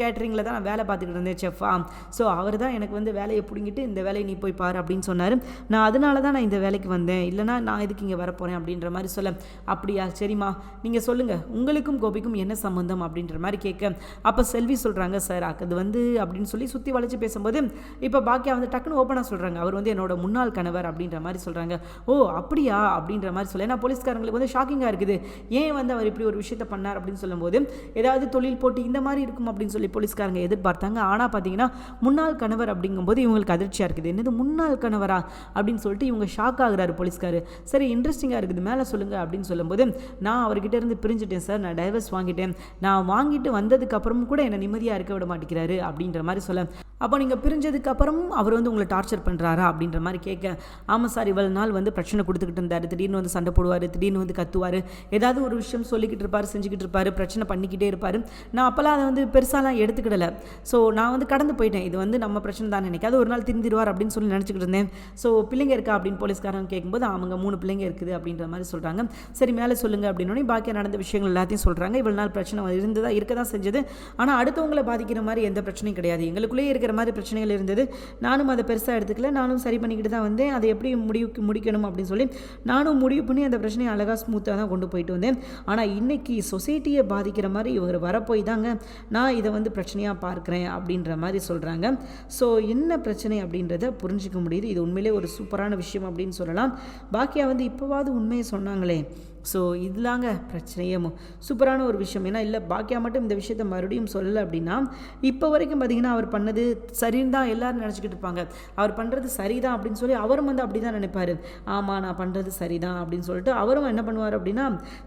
கேட்ரிங்கில் தான் நான் வேலை பார்த்துக்கிட்டு இருந்தேன் செஃபா ஸோ அவர் தான் எனக்கு வந்து வேலையை பிடுங்கிட்டு இந்த வேலையை நீ போய் பாரு அப்படின்னு சொன்னார். நான் அதனால தான் நான் இந்த வேலைக்கு வந்தேன். இல்லைனா நான் இதுக்கு இங்கே வரப்போகிறேன் அப்படின்ற மாதிரி சொல்ல. அப்படியா சரிம்மா. நீங்கள் சொல்லுங்கள் உங்களுக்கும் கோபிக்கும் என்ன சம்மந்தம் அப்படின்ற மாதிரி கேட்க. அப்போ செல்வி சொல்கிறாங்க சார் அது வந்து அப்படின்னு சொல்லி சுற்றி வளைச்சு பேசும்போது இப்போ பாக்கியா வந்து டக்குன்னு ஓப்பனாக சொல்கிறாங்க அவர் வந்து என்னோட முன்னாள் கணவர் அப்படின்ற மாதிரி சொல்கிறாங்க ஓ அப்படியா? அப்படின்ற மாதிரி சொல்ல. ஏன்னா போலீஸ்காரங்களுக்கு வந்து ஷாக்கிங்காக இருக்குது. ஏன் வந்து அவர் இப்படி ஒரு விஷயத்த பண்ணார் அப்படின்னு சொல்லும்போது ஏதாவது தொழில் போட்டு இந்த மாதிரி இருக்கும் அப்படின்னு சொல்லி போலீஸ்காரங்க எதிர்பார்த்தாங்க. ஆனால் பார்த்தீங்கன்னா முன்னாள் கணவர் பார்க்கும்போது இவங்களுக்கு அதிர்ச்சியாக இருக்குது. என்னது முன்னாள் கணவரா? அப்படின்னு சொல்லிட்டு இவங்க ஷாக் ஆகுறாரு போலீஸ்காரு. சரி இன்ட்ரெஸ்டிங்காக இருக்குது. மேலே சொல்லுங்கள் அப்படின்னு சொல்லும்போது நான் அவர்கிட்ட இருந்து பிரிஞ்சுட்டேன் சார். நான் டைவர்ஸ் வாங்கிட்டேன். நான் வாங்கிட்டு வந்ததுக்கப்புறமும் கூட என்னை நிம்மதியாக இருக்க விட மாட்டேங்கிறாரு அப்படின்ற மாதிரி சொல்ல. அப்போ நீங்கள் பிரிஞ்சதுக்கப்புறம் அவர் வந்து உங்களை டார்ச்சர் பண்ணுறாரா அப்படின்ற மாதிரி கேட்க ஆமாம் சார் இவ்வளோ நாள் வந்து பிரச்சனை கொடுத்துக்கிட்டு இருந்தார். திடீர்னு வந்து சண்டை போடுவார். திடீர்னு வந்து கத்துவார். ஏதாவது ஒரு விஷயம் சொல்லிக்கிட்டு இருப்பார் செஞ்சுக்கிட்டு இருப்பார் பிரச்சனை பண்ணிக்கிட்டே இருப்பார். நான் அப்போல்லாம் அதை வந்து பெருசாலாம் எடுத்துக்கிடலை. ஸோ நான் வந்து கடந்து போயிட்டேன். இது வந்து நம்ம பிரச்சனை தானே. நினைக்காது ஒரு நாள் திருந்திடுவார் அப்படின்னு சொல்லி நினச்சிக்கிட்டு இருந்தேன். ஸோ பிள்ளைங்க இருக்கா அப்படின்னு போலீஸ்காரங்க கேட்கும்போது அவங்க மூணு பிள்ளைங்க இருக்குது அப்படின்ற மாதிரி சொல்கிறாங்க சரி மேலே சொல்லுங்கள் அப்படின்னு பாக்கியாக நடந்த விஷயங்கள் எல்லாத்தையும் சொல்கிறாங்க இவ்வளோ நாள் பிரச்சனை இருந்ததா இருக்க தான் செஞ்சது. ஆனால் அடுத்தவங்களை பாதிக்கிற மாதிரி எந்த பிரச்சனையும் கிடையாது. எங்களுக்குள்ளேயே இருக்கிற மாதிரி பிரச்சனைகள் இருந்தது. நானும் அதை பெருசாக எடுத்துக்கல. நானும் சரி பண்ணிக்கிட்டு தான் வந்தேன். அதை எப்படி முடிவுக்கு முடிக்கணும்? அப்படின்னு சொல்லி நானும் முடிவு பண்ணி அந்த பிரச்சனையை அழகாக ஸ்மூத்தாக தான் கொண்டு போயிட்டு வந்தேன். ஆனால் இன்னைக்கு சொசைட்டியை பாதிக்கிற மாதிரி இவர் வரப்போய் தாங்க நான் இதை வந்து பிரச்சனையாக பார்க்குறேன் அப்படின்ற மாதிரி சொல்கிறாங்க ஸோ என்ன பிரச்சனை அப்படின்றத புரிஞ்சிக்க முடியுது. இது உண்மையிலே ஒரு சூப்பரான விஷயம் அப்படின்னு சொல்லலாம். பாக்கியா வந்து இப்போவாவது உண்மையை சொன்னாங்களே ஸோ இதுலாங்க பிரச்சனையுமோ சூப்பரான ஒரு விஷயம். ஏன்னா இல்லை பாக்கியா மட்டும் இந்த விஷயத்தை மறுபடியும் சொல்லலை அப்படின்னா இப்போ வரைக்கும் பார்த்தீங்கன்னா அவர் பண்ணது சரின்னு தான் எல்லாரும் நினச்சிக்கிட்டு இருப்பாங்க. அவர் பண்ணுறது சரிதான் அப்படின்னு சொல்லி அவரும் வந்து அப்படி தான் நினைப்பார். ஆமாம் நான் பண்ணுறது சரிதான் அப்படின்னு சொல்லிட்டு அவரும் என்ன பண்ணுவார் அப்படின்னா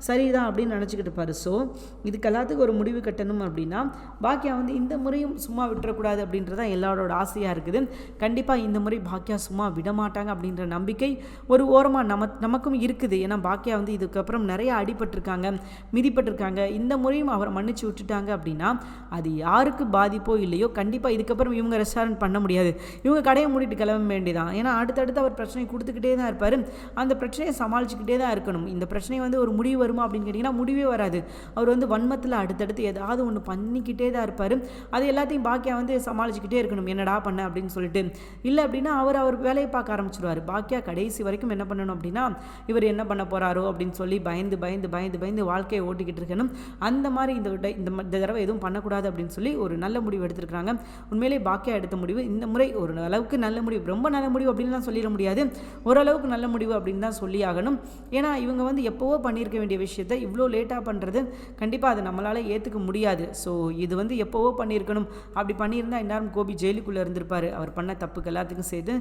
சரிதான் அப்படின்னு நினச்சிக்கிட்டு இருப்பார். ஸோ இதுக்கு எல்லாத்துக்கும் ஒரு முடிவு கட்டணும் அப்படின்னா பாக்கியா வந்து இந்த முறையும் சும்மா விட்டுறக்கூடாது அப்படின்றது தான் எல்லாரோட ஆசையாக இருக்குது. கண்டிப்பாக இந்த முறை பாக்கியா சும்மா விட மாட்டாங்க அப்படின்ற நம்பிக்கை ஒரு ஓரமாக நம நமக்கும் இருக்குது. ஏன்னா பாக்கியா வந்து இதுக்கு அதுக்கப்புறம் நிறைய அடிபட்டிருக்காங்க மிதிப்பட்டிருக்காங்க. இந்த முறையும் அவரை மன்னிச்சு விட்டுட்டாங்க அப்படின்னா அது யாருக்கு பாதிப்போ இல்லையோ கண்டிப்பாக இதுக்கப்புறம் இவங்க ரெஸ்டாரண்ட் பண்ண முடியாது. இவங்க கடையை மூடிட்டு கிளம்ப வேண்டியதான் ஏன்னா அடுத்தடுத்து அவர் பிரச்சனை கொடுத்துக்கிட்டே தான் இருப்பார். அந்த பிரச்சனையை சமாளிச்சுக்கிட்டே தான் இருக்கணும். இந்த பிரச்சனை வந்து ஒரு முடிவு வருமா அப்படின்னு கேட்டிங்கன்னா முடிவே வராது. அவர் வந்து வன்மத்தில் அடுத்தடுத்து ஏதாவது ஒன்று பண்ணிக்கிட்டே தான் இருப்பார். அது எல்லாத்தையும் பாக்கியா வந்து சமாளிச்சுக்கிட்டே இருக்கணும். என்னடா பண்ண அப்படின்னு சொல்லிட்டு. இல்லை அப்படின்னா அவர் அவர் வேலையை பார்க்க ஆரம்பிச்சிருவார். பாக்கியா கடைசி வரைக்கும் என்ன பண்ணணும் அப்படின்னா இவர் என்ன பண்ண போகிறாரோ அப்படின்னு சொல்லி பயந்து பயந்து பயந்து பயந்து வாழ்க்கையை ஓட்டிக்கிட்டு இருக்கணும். அந்த மாதிரி இந்த இந்த இந்த தடவை எதுவும் பண்ணக்கூடாது அப்படின்னு சொல்லி ஒரு நல்ல முடிவு எடுத்திருக்கிறாங்க. உண்மையிலே பாக்கியா எடுத்த முடிவு இந்த முறை ஒரு அளவுக்கு நல்ல முடிவு ரொம்ப நல்ல முடிவு அப்படின்லாம் சொல்லிட முடியாது. ஓரளவுக்கு நல்ல முடிவு அப்படின்னு தான் சொல்லி ஆகணும். ஏன்னா இவங்க வந்து எப்போவோ பண்ணியிருக்க வேண்டிய விஷயத்தை இவ்வளோ லேட்டாக பண்ணுறது கண்டிப்பாக அதை நம்மளால் ஏற்றுக்க முடியாது. ஸோ இது வந்து எப்போவோ பண்ணியிருக்கணும். அப்படி பண்ணியிருந்தால் இந்நேரம் கோபி ஜெயிலுக்குள்ளே இருந்திருப்பார். அவர் பண்ண தப்புக்கு எல்லாத்துக்கும் சேர்த்து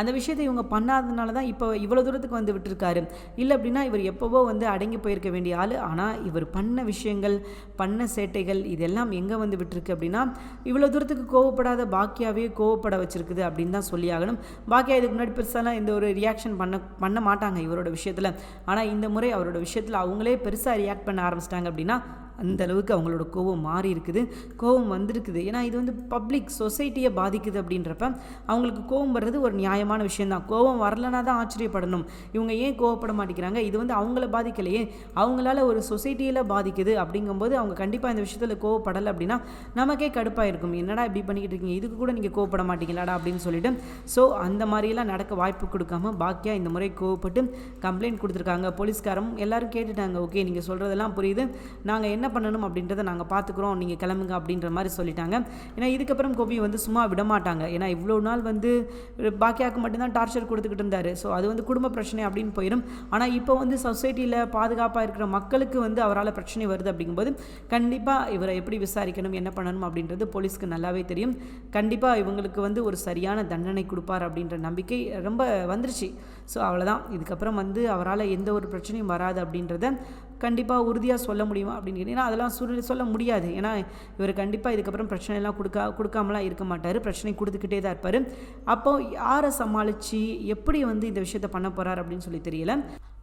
அந்த விஷயத்தை இவங்க பண்ணாததுனால தான் இப்போ இவ்வளோ தூரத்துக்கு வந்து விட்டுருக்காரு. இல்லை அப்படின்னா இவர் எப்போவோ வந்து அடங்கி போயிருக்க வேண்டிய ஆள். ஆனால் இவர் பண்ண விஷயங்கள் பண்ண சேட்டைகள் இதெல்லாம் எங்கே வந்து விட்டுருக்கு அப்படின்னா இவ்வளோ தூரத்துக்கு கோவப்படாத பாக்கியாவே கோவப்பட வச்சிருக்குது அப்படின்னு தான் சொல்லி ஆகணும். பாக்கியா இதுக்கு முன்னாடி பெருசாலாம் இந்த ஒரு ரியாக்ஷன் பண்ண பண்ண மாட்டாங்க இவரோட விஷயத்தில். ஆனால் இந்த முறை அவரோட விஷயத்தில் அவங்களே பெருசாக ரியாக்ட் பண்ண ஆரம்பிச்சிட்டாங்க அப்படின்னா அந்த அளவுக்கு அவங்களோட கோவம் மாறி இருக்குது. கோவம் வந்திருக்குது. ஏன்னா இது வந்து பப்ளிக் சொசைட்டியை பாதிக்குது அப்படின்றப்ப அவங்களுக்கு கோவம் வர்றது ஒரு நியாயமான விஷயம்தான். கோவம் வரலனா தான் ஆச்சரியப்படணும். இவங்க ஏன் கோவப்பட மாட்டேங்கிறாங்க? இது வந்து அவங்கள பாதிக்கலையே. அவங்களால ஒரு சொசைட்டியில் பாதிக்குது அப்படிங்கும்போது அவங்க கண்டிப்பாக இந்த விஷயத்தில் கோவப்படலை அப்படின்னா நமக்கே கடுப்பாக இருக்கும் என்னடா இப்படி பண்ணிக்கிட்டு இருக்கீங்க? இதுக்கு கூட நீங்கள் கோவப்பட மாட்டீங்களாடா அப்படின்னு சொல்லிட்டு. ஸோ அந்த மாதிரியெல்லாம் நடக்க வாய்ப்பு கொடுக்காம பாக்கியா இந்த முறை கோவப்பட்டு கம்ப்ளைண்ட் கொடுத்துருக்காங்க. போலீஸ்காரம் எல்லாரும் கேட்டுட்டாங்க. ஓகே நீங்கள் சொல்கிறதெல்லாம் புரியுது. நாங்கள் என்ன என்ன பண்ணணும் அப்படின்றத நாங்கள் பார்த்துக்குறோம் நீங்கள் கிளம்புங்க அப்படின்ற மாதிரி சொல்லிட்டாங்க. ஏன்னா இதுக்கப்புறம் கோபி வந்து சும்மா விடமாட்டாங்க. ஏன்னா இவ்வளோ நாள் வந்து பாக்கியாவுக்கு மட்டும்தான் டார்ச்சர் கொடுத்துக்கிட்டு இருந்தார். ஸோ அது வந்து குடும்ப பிரச்சனை அப்படின்னு போயிடும் ஆனால் இப்போ வந்து சொசைட்டியில் பாதுகாப்பாக இருக்கிற மக்களுக்கு வந்து அவரால் பிரச்சனை வருது அப்படிங்கும்போது கண்டிப்பாக இவரை எப்படி விசாரிக்கணும் என்ன பண்ணணும் அப்படின்றது போலீஸ்க்கு நல்லாவே தெரியும். கண்டிப்பாக இவங்களுக்கு வந்து ஒரு சரியான தண்டனை கொடுப்பார் அப்படின்ற நம்பிக்கை ரொம்ப வந்துருச்சு. ஸோ அவ்வளோதான் இதுக்கப்புறம் வந்து அவரால் எந்த ஒரு பிரச்சனையும் வராது அப்படின்றத கண்டிப்பாக உறுதியாக சொல்ல முடியுமா அப்படின்னு கேட்டிங்கன்னா அதெல்லாம் சொல்லி சொல்ல முடியாது. ஏன்னா இவர் கண்டிப்பாக இதுக்கப்புறம் பிரச்சனைலாம் கொடுக்கா கொடுக்காமலாம் இருக்க மாட்டார். பிரச்சனை கொடுத்துக்கிட்டே தான் இருப்பார். அப்போ யாரை சமாளித்து எப்படி வந்து இந்த விஷயத்தை பண்ண போகிறார் அப்படின்னு சொல்லி தெரியல.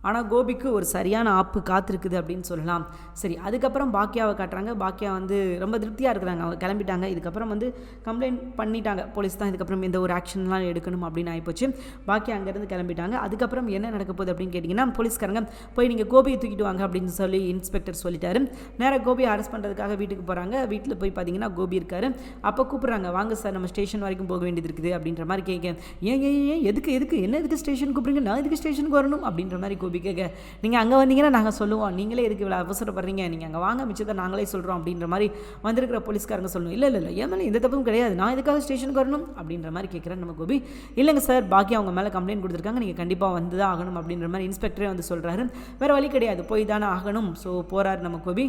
ஆனால் கோபிக்கு ஒரு சரியான ஆப்பு காத்திருக்குது அப்படின்னு சொல்லலாம். சரி அதுக்கப்புறம் பாக்கியாவை காட்டுறாங்க. பாக்கியா வந்து ரொம்ப திருப்தியாக இருக்கிறாங்க. அவங்க கிளம்பிட்டாங்க. இதுக்கப்புறம் வந்து கம்ப்ளைண்ட் பண்ணிட்டாங்க. போலீஸ் தான் இதுக்கப்புறம் எந்த ஒரு ஆக்ஷன்லாம் எடுக்கணும் அப்படின்னு ஆகிப்போச்சு பாக்கியா அங்கேருந்து கிளம்பிட்டாங்க. அதுக்கப்புறம் என்ன நடக்க போகுது அப்படின்னு கேட்டிங்கன்னா போலீஸ்காரங்க போய் நீங்கள் கோபியை தூக்கிட்டு வாங்க அப்படின்னு சொல்லி இன்ஸ்பெக்டர் சொல்லிட்டாரு. நேராக கோபியை அரெஸ்ட் பண்ணுறதுக்காக வீட்டுக்கு போகிறாங்க வீட்டில் போய் பார்த்தீங்கன்னா கோபி இருக்காரு. அப்போ கூப்பிட்றாங்க வாங்க சார் நம்ம ஸ்டேஷன் வரைக்கும் போக வேண்டியது இருக்குது அப்படின்ற மாதிரி கேட்க ஏன் ஏன் ஏன் எதுக்கு எதுக்கு? என்ன எதுக்கு ஸ்டேஷன் கூப்பிடுங்க நான் எதுக்கு ஸ்டேஷனுக்கு வரணும்? அப்படின்ற மாதிரி கோபி கேட்க நீங்கள் அங்கே வந்தீங்கன்னா நாங்கள் சொல்லுவோம். நீங்களே எதுக்கு இவ்வளோ அவசரப்படுறீங்க? நீங்கள் அங்கே வாங்க மிச்சத்தை நாங்களே சொல்கிறோம் அப்படின்ற மாதிரி வந்திருக்கிற போலீஸ்காரங்க சொல்லணும். இல்லை இல்லை இல்லை. ஏன் மேலே எந்த தப்பும் கிடையாது. நான் எதுக்காக ஸ்டேஷனுக்கு வரணும்? அப்படின்ற மாதிரி கேட்குறேன் நம்ம கோபி. இல்லைங்க சார். பாக்கி அவங்க மேலே கம்ப்ளைண்ட் கொடுத்துருக்காங்க. நீங்கள் கண்டிப்பாக வந்து தான் ஆகணும் அப்படின்ற மாதிரி இன்ஸ்பெக்டரே வந்து சொல்கிறாரு வேறு வழி கிடையாது. போய் தானே ஆகணும். ஸோ போகிறார் நம்ம கோபி.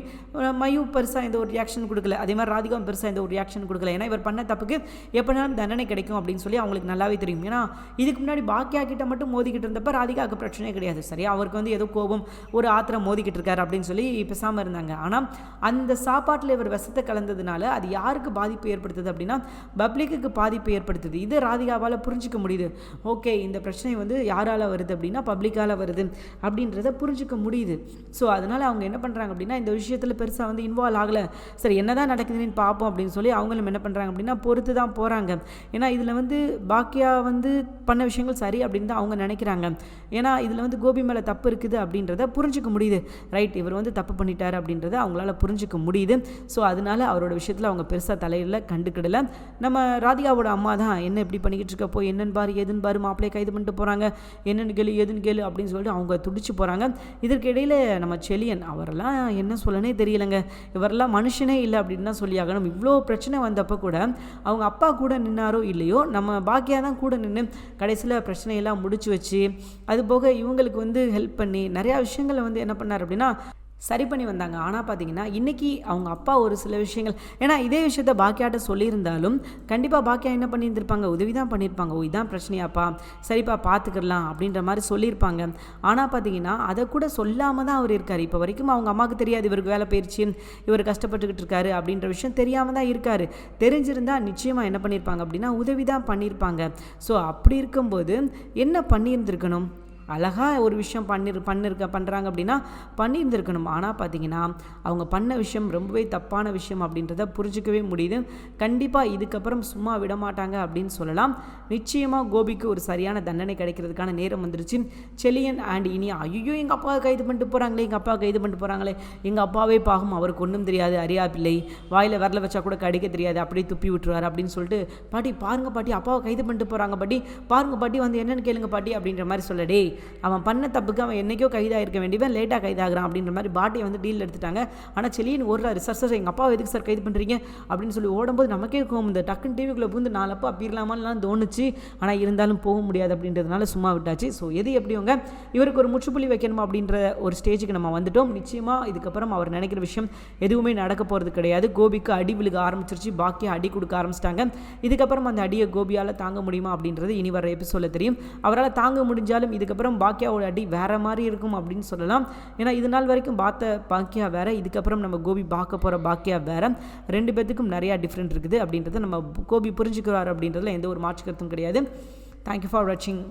மயூ மயு பெருசாக எந்த ஒரு ரியாக்ஷன் கொடுக்கல. அதே மாதிரி ராதிகாவும் பெருசாக எந்த ஒரு ரியாக்ஷன் கொடுக்கல. ஏன்னா இவர் பண்ண தப்புக்கு எப்படினாலும் தண்டனை கிடைக்கும் அப்படின்னு சொல்லி அவங்களுக்கு நல்லாவே தெரியும். ஏன்னா இதுக்கு முன்னாடி பாக்கியா கிட்ட மட்டும் மோதிக்கிட்டு இருந்தப்ப ராதிகாவுக்கு பிரச்சனையே கிடையாது. சரியா? அவருக்கு வந்து ஏதோ கோபம் ஒரு ஆத்திரம் மோதிக்கிட்டு இருக்காரு அப்படின்னு சொல்லி பேசாமல் இருந்தாங்க. ஆனால் அந்த சாப்பாட்டில் இவர் விஷத்தை கலந்ததுனால அது யாருக்கு பாதிப்பு ஏற்படுத்துது அப்படின்னா பப்ளிக்கு பாதிப்பு ஏற்படுத்துது. இது ராதிகாவால் புரிஞ்சிக்க முடியுது. ஓகே இந்த பிரச்சனை வந்து யாரால் வருது அப்படின்னா பப்ளிக்கால் வருது அப்படின்றத புரிஞ்சிக்க முடியுது. ஸோ அதனால் அவங்க என்ன பண்ணுறாங்க அப்படின்னா இந்த விஷயத்தில் பெருசாக வந்து இன்வால்வ் ஆகலை. சரி என்ன தான் நடக்குதுன்னு பார்ப்போம் அப்படின்னு சொல்லி அவங்களும் என்ன பண்ணுறாங்க அப்படின்னா பொறுத்து தான் போகிறாங்க ஏன்னா இதில் வந்து பாக்கியா வந்து பண்ண விஷயங்கள் சரி அப்படின்னு தான் அவங்க நினைக்கிறாங்க. ஏன்னா இதில் வந்து கோபி மேலே தப்பு இருக்குது அப்படின்றத புரிஞ்சிக்க முடியுது. ரைட் இவர் வந்து தப்பு பண்ணிட்டார் அப்படின்றத அவங்களால புரிஞ்சிக்க முடியுது. ஸோ அதனால அவரோட விஷயத்தில் அவங்க பெருசாக தலையில் கண்டுக்கிடல. நம்ம ராதிகாவோட அம்மா தான் என்ன இப்படி பண்ணிக்கிட்டு இருக்க போய் என்னன்னு பாரு எதுன்னு பாரு மாப்பிள்ளையை கைது பண்ணிட்டு போகிறாங்க என்னென்னு கேளு எதுன்னு கேளு அப்படின்னு சொல்லிட்டு அவங்க துடிச்சு போகிறாங்க இதற்கிடையில் நம்ம செலியன் அவரெல்லாம் என்ன சொல்லனே தெரியலங்க. இவரெல்லாம் மனுஷனே இல்லை அப்படின்னு தான் சொல்லி ஆகணும். இவ்வளோ பிரச்சனை வந்தப்போ கூட அவங்க அப்பா கூட நின்னாரோ இல்லையோ நம்ம பாக்கியா தான் கூட நின்று கடைசியில் பிரச்சனையெல்லாம் முடிச்சு வச்சு அது போக இவங்களுக்கு வந்து ஹெல்ப் பண்ணி நிறையா விஷயங்களை வந்து என்ன பண்ணார் அப்படின்னா சரி பண்ணி வந்தாங்க. ஆனால் பார்த்தீங்கன்னா இன்றைக்கி அவங்க அப்பா ஒரு சில விஷயங்கள் ஏன்னா இதே விஷயத்த பாக்கியாட்ட சொல்லியிருந்தாலும் கண்டிப்பாக பாக்கியா என்ன பண்ணியிருந்திருப்பாங்க? உதவி தான் பண்ணியிருப்பாங்க. ஓ இதான் பிரச்சனையாப்பா. சரிப்பா பார்த்துக்கிடலாம் அப்படின்ற மாதிரி சொல்லியிருப்பாங்க. ஆனால் பார்த்தீங்கன்னா அதை கூட சொல்லாமல் தான் அவர் இருக்கார். இப்போ வரைக்கும் அவங்க அம்மாவுக்கு தெரியாது இவருக்கு வேலை போயிடுச்சு இவர் கஷ்டப்பட்டுக்கிட்டு இருக்காரு அப்படின்ற விஷயம் தெரியாமல் தான் இருக்கார். தெரிஞ்சிருந்தால் நிச்சயமாக என்ன பண்ணியிருப்பாங்க அப்படின்னா உதவி தான் பண்ணியிருப்பாங்க. ஸோ அப்படி இருக்கும்போது என்ன பண்ணியிருந்திருக்கணும்? அழகாக ஒரு விஷயம் பண்ணிரு பண்ணிருக்க பண்ணுறாங்க அப்படின்னா பண்ணியிருந்திருக்கணும். ஆனால் பார்த்தீங்கன்னா அவங்க பண்ண விஷயம் ரொம்பவே தப்பான விஷயம் அப்படின்றத புரிஞ்சிக்கவே முடியுது. கண்டிப்பாக இதுக்கப்புறம் சும்மா விட மாட்டாங்க அப்படின்னு சொல்லலாம். நிச்சயமாக கோபிக்கு ஒரு சரியான தண்டனை கிடைக்கிறதுக்கான நேரம் வந்துருச்சு. செலியன் அண்ட் இனி ஐயோ எங்கள் அப்பாவை கைது பண்ணிட்டு போகிறாங்களே எங்கள் அப்பா கைது பண்ணிட்டு போகிறாங்களே எங்கள் அப்பாவே பாகும் அவருக்கு ஒன்றும் தெரியாது அறியா பிள்ளை வாயில் வரல வச்சா கூட கடிக்க தெரியாது அப்படியே துப்பி விட்டுருவார் அப்படின்னு சொல்லிட்டு பாட்டி பாருங்க பாட்டி அப்பாவை கைது பண்ணிட்டு போகிறாங்க பாட்டி. பாருங்க பாட்டி வந்து என்னென்னு கேளுங்க பாட்டி அப்படின்ற மாதிரி சொல்ல அவன் பண்ண தப்புக்கு அவன் என்றைக்கோ கைதாகிருக்க வேண்டியவன் லேட்டாக கைதாகிறான் அப்படின்ற மாதிரி பாட்டியை வந்து டீல் எடுத்துட்டாங்க. ஆனால் செலியன் ஓடுறாரு. சார் சார் எங்கள் அப்பாவை எதுக்கு சார் கைது பண்ணுறீங்க அப்படின்னு சொல்லி ஓடும்போது நமக்கே இருக்கும் இந்த டக்குன்னு டிவிக்குள்ளே பூந்து நாலப்பா அப்பீரலாமான்லாம் தோணுச்சு. ஆனால் இருந்தாலும் போக முடியாது அப்படின்றதுனால சும்மா விட்டாச்சு. ஸோ எது எப்படிவங்க இவருக்கு ஒரு முற்றுப்புள்ளி வைக்கணும் அப்படின்ற ஒரு ஸ்டேஜுக்கு நம்ம வந்துட்டோம். நிச்சயமாக இதுக்கப்புறம் அவர் நினைக்கிற விஷயம் எதுவுமே நடக்க போகிறது கிடையாது. கோபிக்கு அடி விழுக ஆரம்பிச்சிருச்சு. பாக்கியா அடி கொடுக்க ஆரம்பிச்சிட்டாங்க. இதுக்கப்புறம் அந்த அடியை கோபியால் தாங்க முடியுமா அப்படின்றது இனி வர எபிசோடில் தெரியும். அவரால் தாங்க முடிஞ்சாலும் இதுக்கப்புறம் பாக்கியாவோட அடி வேறு மாதிரி இருக்கும் அப்படின்னு சொல்லலாம். ஏன்னா இது நாள் வரைக்கும் பார்த்த பாக்கியா வேறு இதுக்கப்புறம் நம்ம கோபி பார்க்க போகிற பாக்கியா வேற. ரெண்டு பேர்த்துக்கும் நிறையா டிஃப்ரெண்ட் இருக்குது அப்படின்றத நம்ம கோபி புரிஞ்சுக்கிறார் அப்படின்றதுல எந்த ஒரு மாற்று கருத்தும் கிடையாது தேங்க்யூ ஃபார் வாட்சிங்